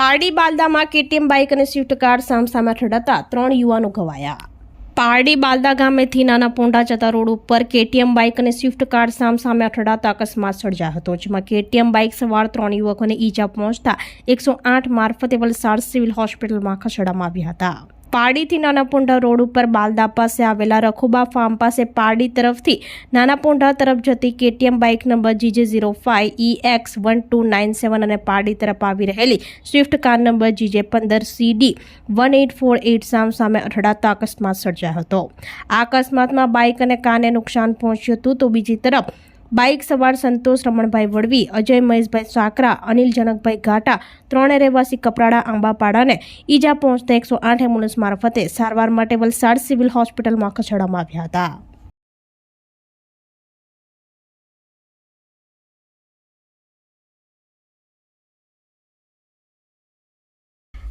પારડી બાલદામાં KTM bike અને Swift car સામસામે અથડાતા ત્રણ યુવાનો ઘવાયા. પારડી બાલદા ગામેથી નાના પોંડા જતા રોડ ઉપર કેટીએમ બાઇક અને સ્વિફ્ટ કાર સામસામે અથડાતા અકસ્માત સર્જાયો હતો, જેમાં કેટીએમ બાઇક સવાર ત્રણ યુવકોને ઈજા પહોંચતા એકસો આઠ મારફતે વલસાડ સિવિલ હોસ્પિટલમાં ખસેડવામાં આવ્યા હતા. પારડીથી નાના પોંઢા રોડ ઉપર બાલદા પાસે આવેલા રખુબા ફાર્મ પાસે પારડી તરફથી નાના પોંઢા તરફ જતી KTM bike number GJ zero five E X one two nine seven અને પારડી તરફ આવી રહેલી સ્વિફ્ટ કાર નંબર જીજે પંદર CD one eight four eight સામ સામે અથડાતો અકસ્માત સર્જાયો હતો. આ અકસ્માતમાં બાઇક અને કારને નુકસાન પહોંચ્યું હતું તો બીજી તરફ બાઇક સવાર સંતોષ રમણભાઈ વડવી, અજય મહેશભાઈ સાકરા, અનિલ જનકભાઈ ઘાટા, ત્રણે રહેવાસી કપરાડા આંબાપાડાને ઈજા પહોંચતા એકસો આઠ એમ્બ્યુલન્સ મારફતે સારવાર માટે વલસાડ સિવિલ હોસ્પિટલમાં ખસેડવામાં આવ્યા હતા.